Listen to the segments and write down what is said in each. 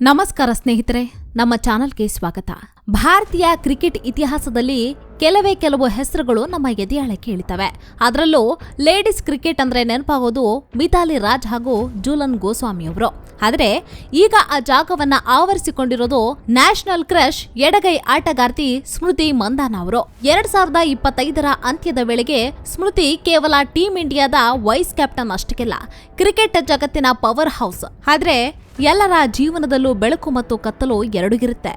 ನಮಸ್ಕಾರ ಸ್ನೇಹಿತರೆ ನಮ್ಮ ಚಾನಲ್ಗೆ ಸ್ವಾಗತ. ಭಾರತೀಯ ಕ್ರಿಕೆಟ್ ಇತಿಹಾಸದಲ್ಲಿ ಕೆಲವೇ ಕೆಲವು ಹೆಸರುಗಳು ನಮ್ಮ ಎದೆಯಾಳೆ ಕೇಳಿತವೆ. ಅದರಲ್ಲೂ ಲೇಡೀಸ್ ಕ್ರಿಕೆಟ್ ಅಂದ್ರೆ ನೆನಪಾಗೋದು ಮಿಥಾಲಿ ರಾಜ್ ಹಾಗೂ ಜೂಲನ್ ಗೋಸ್ವಾಮಿ ಅವರು. ಆದರೆ ಈಗ ಆ ಜಾಗವನ್ನ ಆವರಿಸಿಕೊಂಡಿರೋದು ನ್ಯಾಷನಲ್ ಕ್ರಶ್ ಎಡಗೈ ಆಟಗಾರ್ತಿ ಸ್ಮೃತಿ ಮಂದಾನ ಅವರು. ಎರಡ್ ಸಾವಿರದ ಇಪ್ಪತ್ತೈದರ ಅಂತ್ಯದ ವೇಳೆಗೆ ಸ್ಮೃತಿ ಕೇವಲ ಟೀಂ ಇಂಡಿಯಾದ ವೈಸ್ ಕ್ಯಾಪ್ಟನ್ ಅಷ್ಟಕ್ಕೆಲ್ಲ, ಕ್ರಿಕೆಟ್ ಜಗತ್ತಿನ ಪವರ್ ಹೌಸ್. ಆದ್ರೆ ಎಲ್ಲರ ಜೀವನದಲ್ಲೂ ಬೆಳಕು ಮತ್ತು ಕತ್ತಲು ಎರಡೂ ಇರುತ್ತೆ.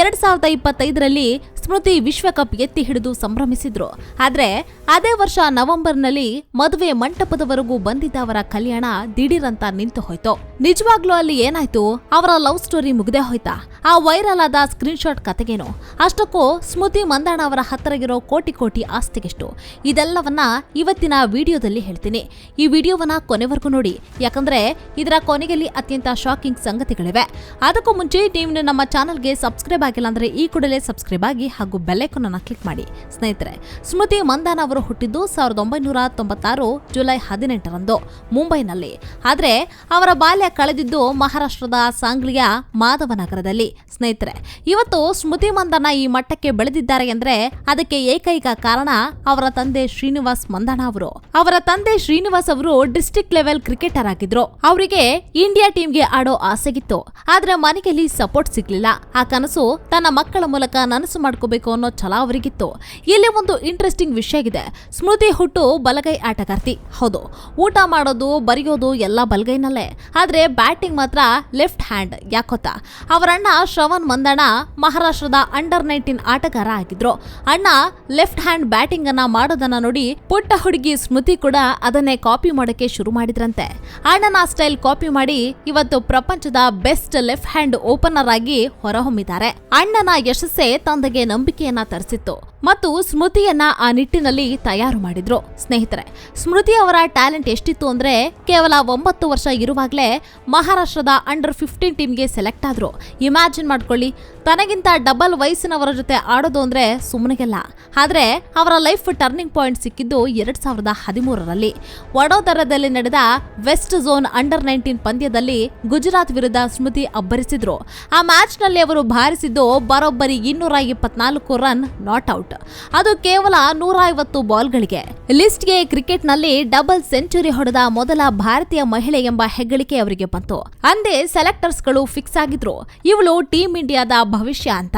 ಎರಡ್ ಸಾವಿರದ ಇಪ್ಪತ್ತೈದರಲ್ಲಿ ಸ್ಮೃತಿ ವಿಶ್ವಕಪ್ ಎತ್ತಿ ಹಿಡಿದು ಸಂಭ್ರಮಿಸಿದ್ರು. ಆದ್ರೆ ಅದೇ ವರ್ಷ ನವೆಂಬರ್ನಲ್ಲಿ ಮದುವೆ ಮಂಟಪದವರೆಗೂ ಬಂದಿದ್ದ ಅವರ ಕಲ್ಯಾಣ ದಿಢೀರಂತ ನಿಂತು ಹೋಯ್ತು. ನಿಜವಾಗ್ಲೂ ಅಲ್ಲಿ ಏನಾಯ್ತು? ಅವರ ಲವ್ ಸ್ಟೋರಿ ಮುಗ್ದೇ ಹೋಯ್ತಾ? ಆ ವೈರಲ್ ಆದ ಸ್ಕ್ರೀನ್ಶಾಟ್ ಕತೆಗೇನು? ಅಷ್ಟಕ್ಕೂ ಸ್ಮೃತಿ ಮಂದಾಣ ಅವರ ಹತ್ತಿರಗಿರೋ ಕೋಟಿ ಕೋಟಿ ಆಸ್ತಿಗೆಷ್ಟು. ಇದೆಲ್ಲವನ್ನ ಇವತ್ತಿನ ವಿಡಿಯೋದಲ್ಲಿ ಹೇಳ್ತೀನಿ. ಈ ವಿಡಿಯೋವನ್ನ ಕೊನೆವರೆಗೂ ನೋಡಿ. ಯಾಕಂದ್ರೆ ಇದರ ಕೊನೆಯಲ್ಲಿ ಅತ್ಯಂತ ಶಾಕಿಂಗ್ ಸಂಗತಿಗಳಿವೆ. ಅದಕ್ಕೂ ಮುಂಚೆ ನೀವು ನಮ್ಮ ಚಾನಲ್ಗೆ ಸಬ್ಸ್ಕ್ರೈಬ್ ಆಗಿಲ್ಲ ಅಂದ್ರೆ ಈ ಕೂಡಲೇ ಸಬ್ಸ್ಕ್ರೈಬ್ ಆಗಿ ಹಾಗೂ ಬೆಲ್ಲೈಕನ್ ಅನ್ನ ಕ್ಲಿಕ್ ಮಾಡಿ. ಸ್ನೇಹಿತರೆ, ಸ್ಮೃತಿ ಮಂದಾನ ಅವರು ಹುಟ್ಟಿದ್ದು ಸಾವಿರದ ಒಂಬೈನೂರ ತೊಂಬತ್ತಾರು ಜುಲೈ ಹದಿನೆಂಟರಂದು, ಮುಂಬೈನಲ್ಲಿ. ಆದರೆ ಅವರ ಬಾಲ್ಯ ಕಳೆದಿದ್ದು ಮಹಾರಾಷ್ಟ್ರದ ಸಾಂಗ್ಲಿಯ ಮಾಧವನಗರದಲ್ಲಿ. ಸ್ನೇಹಿತರೆ, ಇವತ್ತು ಸ್ಮೃತಿ ಮಂದಣ್ಣ ಈ ಮಟ್ಟಕ್ಕೆ ಬೆಳೆದಿದ್ದಾರೆ ಅಂದ್ರೆ ಅದಕ್ಕೆ ಏಕೈಕ ಕಾರಣ ಅವರ ತಂದೆ ಶ್ರೀನಿವಾಸ್ ಮಂದಣ್ಣ ಅವರು. ಅವರ ತಂದೆ ಶ್ರೀನಿವಾಸ್ ಅವರು ಡಿಸ್ಟ್ರಿಕ್ಟ್ ಲೆವೆಲ್ ಕ್ರಿಕೆಟರ್ ಆಗಿದ್ರು. ಅವರಿಗೆ ಇಂಡಿಯಾ ಟೀಮ್ಗೆ ಆಡೋ ಆಸೆಗಿತ್ತು ಆದ್ರೆ ಮನೆಯಲ್ಲಿ ಸಪೋರ್ಟ್ ಸಿಗ್ಲಿಲ್ಲ. ಆ ಕನಸು ತನ್ನ ಮಕ್ಕಳ ಮೂಲಕ ನನಸು ಮಾಡ್ಕೋಬೇಕು ಅನ್ನೋ ಛಲ ಅವರಿಗಿತ್ತು. ಇಲ್ಲಿ ಒಂದು ಇಂಟ್ರೆಸ್ಟಿಂಗ್ ವಿಷಯ ಇದೆ. ಸ್ಮೃತಿ ಹುಟ್ಟು ಬಲಗೈ ಆಟಗಾರ್ತಿ. ಹೌದು, ಊಟ ಮಾಡೋದು, ಬರೆಯೋದು ಎಲ್ಲ ಬಲಗೈನಲ್ಲೇ. ಆದ್ರೆ ಬ್ಯಾಟಿಂಗ್ ಮಾತ್ರ ಲೆಫ್ಟ್ ಹ್ಯಾಂಡ್ ಯಾಕೊತ್ತಾ ಅವರಣ್ಣ ಶ್ರವಣ್ ಮಂದಣ್ಣ ಮಹಾರಾಷ್ಟ್ರದ ಅಂಡರ್ ನೈನ್ಟೀನ್ ಆಟಗಾರ ಆಗಿದ್ರು. ಅಣ್ಣ ಲೆಫ್ಟ್ ಹ್ಯಾಂಡ್ ಬ್ಯಾಟಿಂಗ್ ಅನ್ನ ಮಾಡೋದನ್ನ ನೋಡಿ ಪುಟ್ಟ ಹುಡುಗಿ ಸ್ಮೃತಿ ಕೂಡ ಅದನ್ನೇ ಕಾಪಿ ಮಾಡೋಕೆ ಶುರು ಮಾಡಿದ್ರಂತೆ. ಅಣ್ಣನ ಸ್ಟೈಲ್ ಕಾಪಿ ಮಾಡಿ ಇವತ್ತು ಪ್ರಪಂಚದ ಬೆಸ್ಟ್ ಲೆಫ್ಟ್ ಹ್ಯಾಂಡ್ ಓಪನರ್ ಆಗಿ ಹೊರಹೊಮ್ಮಿದ್ದಾರೆ. ಅಣ್ಣನ ಯಶಸ್ಸೇ ತಂದೆಗೆ ನಂಬಿಕೆಯನ್ನ ತರಿಸಿತ್ತು. ಮತ್ತು ಸ್ಮೃತಿಯನ್ನ ಆ ನಿಟ್ಟಿನಲ್ಲಿ ತಯಾರು ಮಾಡಿದ್ರು. ಸ್ನೇಹಿತರೆ, ಸ್ಮೃತಿ ಅವರ ಟ್ಯಾಲೆಂಟ್ ಎಷ್ಟಿತ್ತು ಅಂದ್ರೆ ಕೇವಲ ಒಂಬತ್ತು ವರ್ಷ ಇರುವಾಗಲೇ ಮಹಾರಾಷ್ಟ್ರದ ಅಂಡರ್ ಫಿಫ್ಟೀನ್ ಟೀಮ್ಗೆ ಸೆಲೆಕ್ಟ್ ಆದ್ರು. ಇಮ್ಯಾಜಿನ್ ಮಾಡ್ಕೊಳ್ಳಿ. ತನಗಿಂತ ಡಬಲ್ ವಯಸ್ಸಿನವರ ಜೊತೆ ಆಡೋದು ಅಂದ್ರೆ ಸುಮ್ಮನೆಗೆಲ್ಲ ಆದ್ರೆ ಅವರ ಲೈಫ್ ಟರ್ನಿಂಗ್ ಪಾಯಿಂಟ್ ಸಿಕ್ಕಿದ್ದು ಎರಡ್ ಸಾವಿರದ ಹದಿಮೂರರಲ್ಲಿ. ವಡೋದರದಲ್ಲಿ ನಡೆದ ವೆಸ್ಟ್ ಝೋನ್ ಅಂಡರ್ ನೈನ್ಟೀನ್ ಪಂದ್ಯದಲ್ಲಿ ಗುಜರಾತ್ ವಿರುದ್ಧ ಸ್ಮೃತಿ ಅಬ್ಬರಿಸಿದ್ರು. ಆ ಮ್ಯಾಚ್ನಲ್ಲಿ ಅವರು ಭಾರಿಸಿದ್ದು ಬರೋಬ್ಬರಿ ಇನ್ನೂರ ಇಪ್ಪತ್ನಾಲ್ಕು ರನ್ ನಾಟ್ ಔಟ್ ಅದು ಕೇವಲ ನೂರ ಐವತ್ತು ಬಾಲ್ಗಳಿಗೆ. ಲಿಸ್ಟ್ಗೆ ಕ್ರಿಕೆಟ್ನಲ್ಲಿ ಡಬಲ್ ಸೆಂಚುರಿ ಹೊಡೆದ ಮೊದಲ ಭಾರತೀಯ ಮಹಿಳೆ ಎಂಬ ಹೆಗ್ಗಳಿಕೆ ಅವರಿಗೆ ಬಂತು. ಅಂದೇ ಸೆಲೆಕ್ಟರ್ಸ್ಗಳು ಫಿಕ್ಸ್ ಆಗಿದ್ರು. ಇವಳು ಟೀಂ ಇಂಡಿಯಾದ ಭವಿಷ್ಯ ಅಂತ.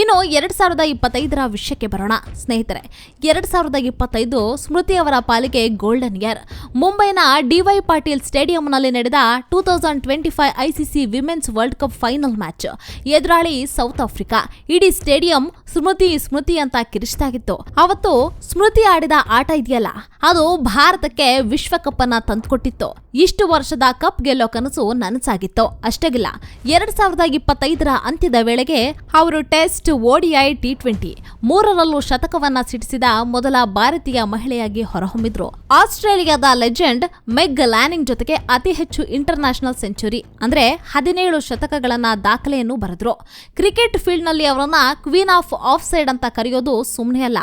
ಇನ್ನು ಎರಡ್ ಸಾವಿರದ ಇಪ್ಪತ್ತೈದರ ವಿಷಯಕ್ಕೆ ಬರೋಣ. ಸ್ನೇಹಿತರೆ, ಎರಡ್ ಸಾವಿರದ ಇಪ್ಪತ್ತೈದು ಸ್ಮೃತಿ ಅವರ ಪಾಲಿಗೆ ಗೋಲ್ಡನ್ ಇಯರ್ ಮುಂಬೈನ ಡಿವೈ ಪಾಟೀಲ್ ಸ್ಟೇಡಿಯಂನಲ್ಲಿ ನಡೆದ two thousand twenty five ICC women's world cup final match. ಎದುರಾಳಿ ಸೌತ್ ಆಫ್ರಿಕಾ. ಇಡೀ ಸ್ಟೇಡಿಯಂ ಸ್ಮೃತಿ ಸ್ಮೃತಿ ಅಂತ ಕಿರಿಸ್ತಾಗಿತ್ತು ಅವತ್ತು ಸ್ಮೃತಿ ಆಡಿದ ಆಟ ಇದೆಯಲ್ಲ, ಅದು ಭಾರತಕ್ಕೆ ವಿಶ್ವಕಪ್ ಅನ್ನ ತಂದುಕೊಟ್ಟಿತ್ತು. ಇಷ್ಟು ವರ್ಷದ ಕಪ್ ಗೆಲ್ಲೋ ಕನಸು ನನಸಾಗಿತ್ತು. ಅಷ್ಟೇಗಿಲ್ಲ, ಎರಡ್ ಸಾವಿರದ ಇಪ್ಪತ್ತೈದರ ಅಂತ್ಯದ ವೇಳೆಗೆ ಅವರು ಟೆಸ್ಟ್ ಓಡಿಐ ಟಿ ಟ್ವೆಂಟಿ ಮೂರರಲ್ಲೂ ಶತಕವನ್ನ ಸಿಡಿಸಿದ ಮೊದಲ ಭಾರತೀಯ ಮಹಿಳೆಯಾಗಿ ಹೊರಹೊಮ್ಮಿದ್ರು. ಆಸ್ಟ್ರೇಲಿಯಾದ ಲೆಜೆಂಡ್ ಮೆಗ್ ಲ್ಯಾನಿಂಗ್ ಜೊತೆಗೆ ಅತಿ ಹೆಚ್ಚು ಇಂಟರ್ನ್ಯಾಷನಲ್ ಸೆಂಚುರಿ, ಅಂದ್ರೆ ಹದಿನೇಳು ಶತಕಗಳನ್ನ ದಾಖಲೆಯನ್ನು ಬರೆದ್ರು. ಕ್ರಿಕೆಟ್ ಫೀಲ್ಡ್ನಲ್ಲಿ ಅವರನ್ನ ಕ್ವೀನ್ ಆಫ್ ಆಫ್ ಸೈಡ್ ಅಂತ ಕರೆಯೋದು ಸುಮ್ಮನೆ ಅಲ್ಲ,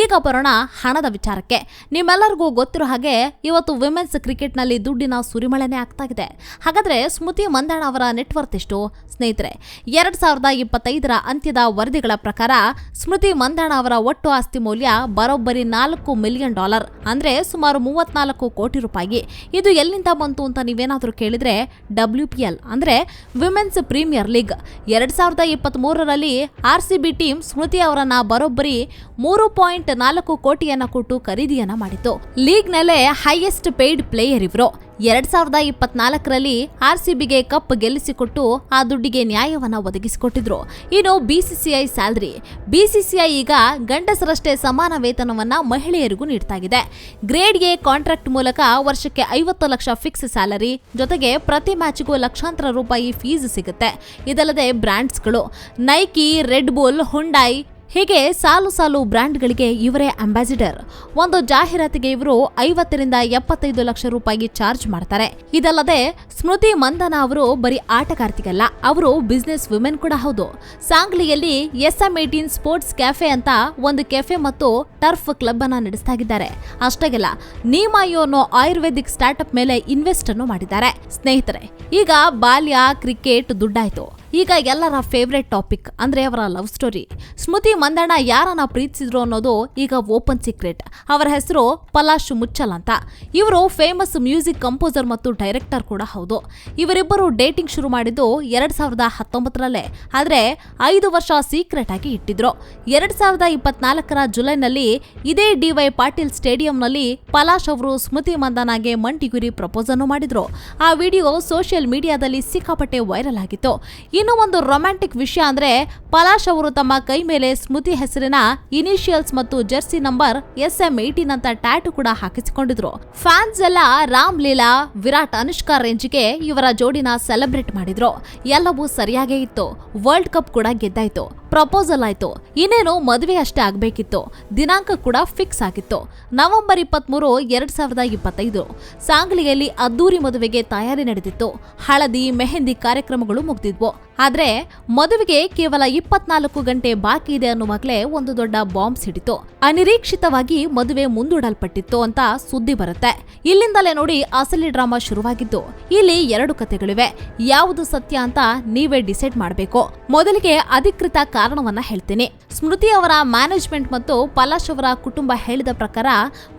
ಈಗ ಬರೋಣ ಹಣದ ವಿಚಾರಕ್ಕೆ. ನಿಮ್ಮೆಲ್ಲರಿಗೂ ಗೊತ್ತಿರೋ ಹಾಗೆ ಇವತ್ತು ವಿಮೆನ್ಸ್ ಕ್ರಿಕೆಟ್ನಲ್ಲಿ ದುಡ್ಡಿನ ಸುರಿಮಳೆನೇ ಆಗ್ತಾ ಇದೆ. ಹಾಗಾದ್ರೆ ಸ್ಮೃತಿ ಮಂದಾಣ ಅವರ ನೆಟ್ವರ್ತ್ ಎಷ್ಟು? ಸ್ನೇಹಿತರೆ, ಎರಡ್ ಸಾವಿರದ ಇಪ್ಪತ್ತೈದರ ಅಂತ್ಯದ ವರದಿಗಳ ಪ್ರಕಾರ ಸ್ಮೃತಿ ಮಂದಣ್ಣ ಅವರ ಒಟ್ಟು ಆಸ್ತಿ ಮೌಲ್ಯ ಬರೋಬ್ಬರಿ ನಾಲ್ಕು ಮಿಲಿಯನ್ ಡಾಲರ್, ಅಂದ್ರೆ ಸುಮಾರು ಮೂವತ್ನಾಲ್ಕು ಕೋಟಿ ರೂಪಾಯಿ. ಇದು ಎಲ್ಲಿಂದ ಬಂತು ಅಂತ ನೀವೇನಾದರೂ ಕೇಳಿದ್ರೆ ಡಬ್ಲ್ಯೂ ಅಂದ್ರೆ ವಿಮೆನ್ಸ್ ಪ್ರೀಮಿಯರ್ ಲೀಗ್ ಎರಡ್ ಸಾವಿರದ ಇಪ್ಪತ್ತ್ ಮೂರರಲ್ಲಿ ಆರ್ ಸಿ ಟೀಮ್ ಸ್ಮೃತಿ ಅವರನ್ನ ಬರೋಬ್ಬರಿ ಮೂರು ಪಾಯಿಂಟ್ ನಾಲ್ಕು ಕೋಟಿಯನ್ನ ಕೊಟ್ಟು ಖರೀದಿಯನ್ನ ಮಾಡಿತು ಲೀಗ್ನಲ್ಲೇ ಹೈಯೆಸ್ಟ್ ಪೇಯ್ಡ್ ಪ್ಲೇಯರ್ ಇವರು. ಎರಡ್ ಸಾವಿರದ ಇಪ್ಪತ್ನಾಲ್ಕರಲ್ಲಿ ಆರ್ ಸಿಬಿಗೆ ಕಪ್ ಗೆಲ್ಲಿಸಿಕೊಟ್ಟು ಆ ದುಡ್ಡಿಗೆ ನ್ಯಾಯವನ್ನ ಒದಗಿಸಿಕೊಟ್ಟಿದ್ರು. ಇನ್ನು ಬಿಸಿಸಿಐ ಸ್ಯಾಲ್ರಿ. ಬಿಸಿಸಿಐ ಈಗ ಗಂಡಸರಷ್ಟೇ ಸಮಾನ ವೇತನವನ್ನ ಮಹಿಳೆಯರಿಗೂ ನೀಡ್ತಾಗಿದೆ. ಗ್ರೇಡ್ ಎ ಕಾಂಟ್ರಾಕ್ಟ್ ಮೂಲಕ ವರ್ಷಕ್ಕೆ ಐವತ್ತು ಲಕ್ಷ ಫಿಕ್ಸ್ ಸ್ಯಾಲರಿ, ಜೊತೆಗೆ ಪ್ರತಿ ಮ್ಯಾಚ್ಗೂ ಲಕ್ಷಾಂತರ ರೂಪಾಯಿ ಫೀಸ್ ಸಿಗುತ್ತೆ. ಇದಲ್ಲದೆ ಬ್ರ್ಯಾಂಡ್ಸ್ಗಳು. ನೈಕಿ, ರೆಡ್ ಬುಲ್ ಹುಂಡಾಯ್ ಹೀಗೆ ಸಾಲು ಸಾಲು ಬ್ರ್ಯಾಂಡ್ಗಳಿಗೆ ಇವರೇ ಅಂಬಾಸಿಡರ್. ಒಂದು ಜಾಹೀರಾತಿಗೆ ಇವರು ಐವತ್ತರಿಂದ ಎಪ್ಪತ್ತೈದು ಲಕ್ಷ ರೂಪಾಯಿ ಚಾರ್ಜ್ ಮಾಡ್ತಾರೆ. ಇದಲ್ಲದೆ, ಸ್ಮೃತಿ ಮಂದನ ಅವರು ಬರೀ ಆಟಗಾರ್ತಿಗಲ್ಲ, ಅವರು ಬಿಸ್ನೆಸ್ ವುಮೆನ್ ಕೂಡ ಹೌದು. ಸಾಂಗ್ಲಿಯಲ್ಲಿ S M eighteen sports cafe ಅಂತ ಒಂದು ಕೆಫೆ ಮತ್ತು ಟರ್ಫ್ ಕ್ಲಬ್ ಅನ್ನ ನಡೆಸ್ತಾಗಿದ್ದಾರೆ ಅಷ್ಟಾಗಿಲ್ಲ ನೀಮಾಯೋ ಅನ್ನೋ ಆಯುರ್ವೇದಿಕ್ ಸ್ಟಾರ್ಟ್ಅಪ್ ಮೇಲೆ ಇನ್ವೆಸ್ಟ್ ಅನ್ನು ಮಾಡಿದ್ದಾರೆ. ಸ್ನೇಹಿತರೆ, ಈಗ ಬಾಲ್ಯ, ಕ್ರಿಕೆಟ್ ದುಡ್ಡಾಯ್ತು. ಈಗ ಎಲ್ಲರ ಫೇವ್ರೆಟ್ ಟಾಪಿಕ್ ಅಂದ್ರೆ ಅವರ ಲವ್ ಸ್ಟೋರಿ ಸ್ಮೃತಿ ಮಂದಣ್ಣ ಯಾರನ್ನ ಪ್ರೀತಿಸಿದ್ರು ಅನ್ನೋದು ಈಗ ಓಪನ್ ಸೀಕ್ರೆಟ್ ಅವರ ಹೆಸರು ಪಲಾಶ್ ಮುಚ್ಚಲ್ ಅಂತ. ಇವರು ಫೇಮಸ್ ಮ್ಯೂಸಿಕ್ ಕಂಪೋಸರ್ ಮತ್ತು ಡೈರೆಕ್ಟರ್ ಕೂಡ ಹೌದು. ಇವರಿಬ್ಬರು ಡೇಟಿಂಗ್ ಶುರು ಮಾಡಿದ್ದು ಎರಡ್ ಸಾವಿರದ ಹತ್ತೊಂಬತ್ತರಲ್ಲೇ. ಆದ್ರೆ ಐದು ವರ್ಷ ಸೀಕ್ರೆಟ್ ಆಗಿ ಇಟ್ಟಿದ್ರು. ಎರಡ್ ಸಾವಿರದ ಇಪ್ಪತ್ನಾಲ್ಕರ ಜುಲೈನಲ್ಲಿ ಇದೇ ಡಿವೈ ಪಾಟೀಲ್ ಸ್ಟೇಡಿಯಂನಲ್ಲಿ ಪಲಾಶ್ ಅವರು ಸ್ಮೃತಿ ಮಂದನಾಗೆ ಮಂಟಿಗುರಿ ಪ್ರಪೋಸ್ ಅನ್ನು ಮಾಡಿದ್ರು. ಆ ವಿಡಿಯೋ ಸೋಷಿಯಲ್ ಮೀಡಿಯಾದಲ್ಲಿ ಸಿಕ್ಕಾಪಟ್ಟೆ ವೈರಲ್ ಆಗಿತ್ತು. ಇನ್ನು ಒಂದು ರೊಮ್ಯಾಂಟಿಕ್ ವಿಷಯ ಅಂದ್ರೆ ಪಲಾಶ್ ಅವರು ತಮ್ಮ ಕೈ ಮೇಲೆ ಸ್ಮೃತಿ ಹೆಸರಿನ ಇನಿಷಿಯಲ್ಸ್ ಮತ್ತು jersey number S M eighteen ಅಂತ ಟ್ಯಾಟು ಕೂಡ ಹಾಕಿಸಿಕೊಂಡಿದ್ರು. ಫ್ಯಾನ್ಸ್ ಎಲ್ಲ ರಾಮ್ ಲೀಲಾ, ವಿರಾಟ್, ಅನುಷ್ಕಾ ರೇಂಜ್ಗೆ ಇವರ ಜೋಡಿನ ಸೆಲೆಬ್ರೇಟ್ ಮಾಡಿದ್ರು. ಎಲ್ಲವೂ ಸರಿಯಾಗೇ ಇತ್ತು. ವರ್ಲ್ಡ್ ಕಪ್ ಕೂಡ ಗೆದ್ದಾಯ್ತು. ಪ್ರಪೋಸಲ್ ಆಯ್ತು. ಇನ್ನೇನು ಮದುವೆ ಅಷ್ಟೇ ಆಗ್ಬೇಕಿತ್ತು. ದಿನಾಂಕ ಕೂಡ ಫಿಕ್ಸ್ ಆಗಿತ್ತು. ನವೆಂಬರ್ ಇಪ್ಪತ್ಮೂರು ಎರಡ್ ಸಾವಿರದ ಇಪ್ಪತ್ತೈದು. ಸಾಂಗ್ಲಿಯಲ್ಲಿ ಅದ್ದೂರಿ ಮದುವೆಗೆ ತಯಾರಿ ನಡೆದಿತ್ತು. ಹಳದಿ, ಮೆಹಂದಿ ಕಾರ್ಯಕ್ರಮಗಳು ಮುಗ್ದಿದ್ವು. ಆದ್ರೆ ಮದುವೆಗೆ ಕೇವಲ ಇಪ್ಪತ್ನಾಲ್ಕು ಗಂಟೆ ಬಾಕಿ ಇದೆ ಅನ್ನುವಾಗಲೇ ಒಂದು ದೊಡ್ಡ ಬಾಂಬ್ ಸಿಡಿತು. ಅನಿರೀಕ್ಷಿತವಾಗಿ ಮದುವೆ ಮುಂದೂಡಲ್ಪಟ್ಟಿತ್ತು ಅಂತ ಸುದ್ದಿ ಬರುತ್ತೆ. ಇಲ್ಲಿಂದಲೇ ನೋಡಿ ಅಸಲಿ ಡ್ರಾಮಾ ಶುರುವಾಗಿದ್ದು. ಇಲ್ಲಿ ಎರಡು ಕಥೆಗಳಿವೆ. ಯಾವುದು ಸತ್ಯ ಅಂತ ನೀವೇ ಡಿಸೈಡ್ ಮಾಡಬೇಕು. ಮೊದಲಿಗೆ ಅಧಿಕೃತ ಕಾರಣವನ್ನ ಹೇಳ್ತೀನಿ. ಸ್ಮೃತಿ ಅವರ ಮ್ಯಾನೇಜ್ಮೆಂಟ್ ಮತ್ತು ಪಲಾಶ್ ಅವರ ಕುಟುಂಬ ಹೇಳಿದ ಪ್ರಕಾರ,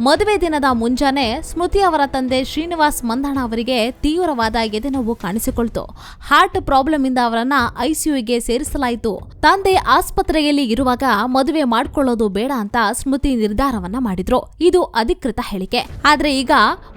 ಮದುವೆ ದಿನದ ಮುಂಜಾನೆ ಸ್ಮೃತಿ ಅವರ ತಂದೆ ಶ್ರೀನಿವಾಸ್ ಮಂದಣ್ಣ ಅವರಿಗೆ ತೀವ್ರವಾದ ಎದೆನೋವು ಕಾಣಿಸಿಕೊಳ್ತು. ಹಾರ್ಟ್ ಪ್ರಾಬ್ಲಮ್ ಇಂದ ಅವರನ್ನ ಐಸಿಯುಗೆ ಸೇರಿಸಲಾಯಿತು. ತಂದೆ ಆಸ್ಪತ್ರೆಯಲ್ಲಿ ಇರುವಾಗ ಮದುವೆ ಮಾಡ್ಕೊಳ್ಳೋದು ಬೇಡ ಅಂತ ಸ್ಮೃತಿ ನಿರ್ಧಾರವನ್ನ ಮಾಡಿದ್ರು. ಇದು ಅಧಿಕೃತ ಹೇಳಿಕೆ. ಆದ್ರೆ ಈಗ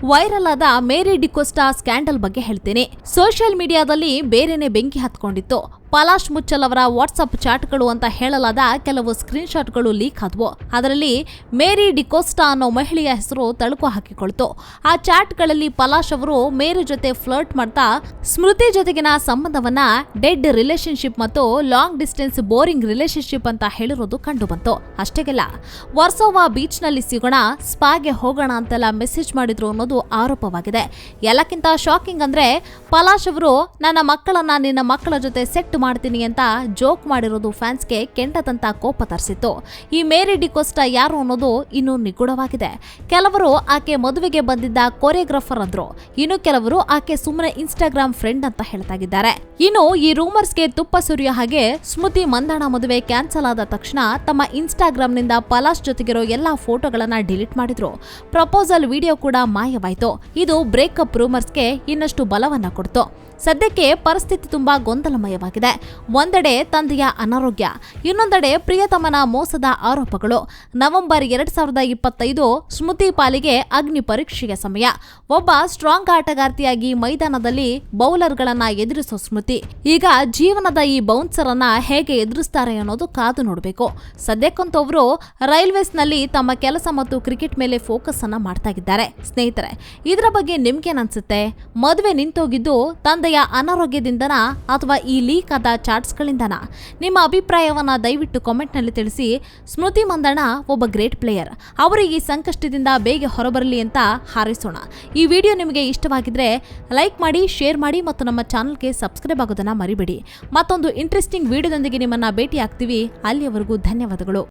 ವೈರಲ್ ಆದ ಮೇರಿ ಡಿಕೋಸ್ಟಾ ಸ್ಕ್ಯಾಂಡಲ್ ಬಗ್ಗೆ ಹೇಳ್ತೀನಿ. ಸೋಷಿಯಲ್ ಮೀಡಿಯಾದಲ್ಲಿ ಬೇರೆನೆ ಬೆಂಕಿ ಹತ್ಕೊಂಡಿತ್ತು. ಪಲಾಶ್ ಮುಚ್ಚಲ್ ಅವರ ವಾಟ್ಸಪ್ ಚಾಟ್ಗಳು ಅಂತ ಹೇಳಲಾದ ಕೆಲವು ಸ್ಕ್ರೀನ್ಶಾಟ್ಗಳು ಲೀಕ್ ಆದವು. ಅದರಲ್ಲಿ ಮೇರಿ ಡಿಕೋಸ್ಟಾ ಅನ್ನೋ ಮಹಿಳೆಯ ಹೆಸರು ತಳುಕು ಹಾಕಿಕೊಳ್ತು. ಆ ಚಾಟ್ಗಳಲ್ಲಿ ಪಲಾಶ್ ಅವರು ಮೇರಿ ಜೊತೆ ಫ್ಲರ್ಟ್ ಮಾಡ್ತಾ ಸ್ಮೃತಿ ಜೊತೆಗಿನ ಸಂಬಂಧವನ್ನ ಡೆಡ್ ರಿಲೇಶನ್ಶಿಪ್ ಮತ್ತು ಲಾಂಗ್ ಡಿಸ್ಟೆನ್ಸ್ ಬೋರಿಂಗ್ ರಿಲೇಶನ್ಶಿಪ್ ಅಂತ ಹೇಳಿರೋದು ಕಂಡು ಬಂತು. ಅಷ್ಟೇಗೆಲ್ಲ, ವರ್ಸೋವಾ ಬೀಚ್ನಲ್ಲಿ ಸಿಗೋಣ, ಸ್ಪಾಗೆ ಹೋಗೋಣ ಅಂತೆಲ್ಲ ಮೆಸೇಜ್ ಮಾಡಿದ್ರು ಅನ್ನೋದು ಆರೋಪವಾಗಿದೆ. ಎಲ್ಲಕ್ಕಿಂತ ಶಾಕಿಂಗ್ ಅಂದ್ರೆ ಪಲಾಶ್ ಅವರು, ನನ್ನ ಮಕ್ಕಳನ್ನ ನಿನ್ನ ಮಕ್ಕಳ ಜೊತೆ ಸೆಟ್ ಮಾಡ್ತೀನಿ ಅಂತ ಜೋಕ್ ಮಾಡಿರೋದು ಫ್ಯಾನ್ಸ್ಗೆ ಕೆಂಡದಂತ ಕೋಪ ತರಿಸಿತ್ತು. ಈ ಮೇರಿ ಡಿಕೋಸ್ಟಾ ಯಾರು ಅನ್ನೋದು ಇನ್ನೂ ನಿಗೂಢವಾಗಿದೆ. ಕೆಲವರು ಆಕೆ ಮದುವೆಗೆ ಬಂದಿದ್ದ ಕೊರಿಯೋಗ್ರಾಫರ್ ಅಂದ್ರು. ಇನ್ನು ಕೆಲವರು ಆಕೆ ಸುಮ್ಮನೆ ಇನ್ಸ್ಟಾಗ್ರಾಮ್ ಫ್ರೆಂಡ್ ಅಂತ ಹೇಳ್ತಾ ಇದ್ದಾರೆ ಇನ್ನು ಈ ರೂಮರ್ಸ್ಗೆ ತುಪ್ಪ ಸುರಿಯೋ ಹಾಗೆ ಸ್ಮೃತಿ ಮಂದಾಣ ಮದುವೆ ಕ್ಯಾನ್ಸಲ್ ಆದ ತಕ್ಷಣ ತಮ್ಮ ಇನ್ಸ್ಟಾಗ್ರಾಮ್ನಿಂದ ಪಲಾಶ್ ಜೊತೆಗಿರೋ ಎಲ್ಲಾ ಫೋಟೋಗಳನ್ನ ಡಿಲೀಟ್ ಮಾಡಿದ್ರು. ಪ್ರಪೋಸಲ್ ವಿಡಿಯೋ ಕೂಡ ಮಾಯವಾಯಿತು. ಇದು ಬ್ರೇಕಪ್ ರೂಮರ್ಸ್ಗೆ ಇನ್ನಷ್ಟು ಬಲವನ್ನ ಕೊಡ್ತು. ಸದ್ಯಕ್ಕೆ ಪರಿಸ್ಥಿತಿ ತುಂಬಾ ಗೊಂದಲಮಯವಾಗಿದೆ. ಒಂದೆಡೆ ತಂದೆಯ ಅನಾರೋಗ್ಯ, ಇನ್ನೊಂದೆಡೆ ಪ್ರಿಯತಮನ ಮೋಸದ ಆರೋಪಗಳು. ನವೆಂಬರ್ ಎರಡ್ ಸಾವಿರದ ಇಪ್ಪತ್ತೈದು ಸ್ಮೃತಿ ಪಾಲಿಗೆ ಅಗ್ನಿ ಪರೀಕ್ಷೆಯ ಸಮಯ. ಒಬ್ಬ ಸ್ಟ್ರಾಂಗ್ ಆಟಗಾರ್ತಿಯಾಗಿ ಮೈದಾನದಲ್ಲಿ ಬೌಲರ್ಗಳನ್ನ ಎದುರಿಸೋ ಸ್ಮೃತಿ. ಈಗ ಜೀವನದ ಈ ಬೌನ್ಸರ್ ಅನ್ನ ಹೇಗೆ ಎದುರಿಸ್ತಾರೆ ಅನ್ನೋದು ಕಾದು ನೋಡಬೇಕು. ಸದ್ಯಕ್ಕಂತೂ ಅವರು ರೈಲ್ವೇಸ್ನಲ್ಲಿ ತಮ್ಮ ಕೆಲಸ ಮತ್ತು ಕ್ರಿಕೆಟ್ ಮೇಲೆ ಫೋಕಸ್ ಅನ್ನ ಮಾಡ್ತಾ ಇದ್ದಾರೆ. ಸ್ನೇಹಿತರೆ, ಇದರ ಬಗ್ಗೆ ನಿಮ್ಗೇನನ್ಸುತ್ತೆ ಮದುವೆ ನಿಂತೋಗಿದ್ದು ತಂದೆಯ ಅನಾರೋಗ್ಯದಿಂದನ ಅಥವಾ ಈ ಲೀಕ್ ಆದ ಚಾರ್ಟ್ಸ್ಗಳಿಂದನಾ ನಿಮ್ಮ ಅಭಿಪ್ರಾಯವನ್ನು ದಯವಿಟ್ಟು ಕಾಮೆಂಟ್ನಲ್ಲಿ ತಿಳಿಸಿ. ಸ್ಮೃತಿ ಮಂದಣ್ಣ, ಒಬ್ಬ ಗ್ರೇಟ್ ಪ್ಲೇಯರ್ ಅವರು ಈ ಸಂಕಷ್ಟದಿಂದ ಬೇಗ ಹೊರಬರಲಿ ಅಂತ ಹಾರೈಸೋಣ. ಈ ವಿಡಿಯೋ ನಿಮಗೆ ಇಷ್ಟವಾಗಿದ್ರೆ ಲೈಕ್ ಮಾಡಿ ಶೇರ್ ಮಾಡಿ ಮತ್ತು ನಮ್ಮ ಚಾನಲ್ಗೆ ಸಬ್ಸ್ಕ್ರೈಬ್ ಆಗೋದನ್ನು ಮರಿಬೇಡಿ. ಮತ್ತೊಂದು ಇಂಟ್ರೆಸ್ಟಿಂಗ್ ವಿಡಿಯೋದೊಂದಿಗೆ ನಿಮ್ಮನ್ನು ಭೇಟಿ ಆಗ್ತೀವಿ ಅಲ್ಲಿಯವರೆಗೂ ಧನ್ಯವಾದಗಳು.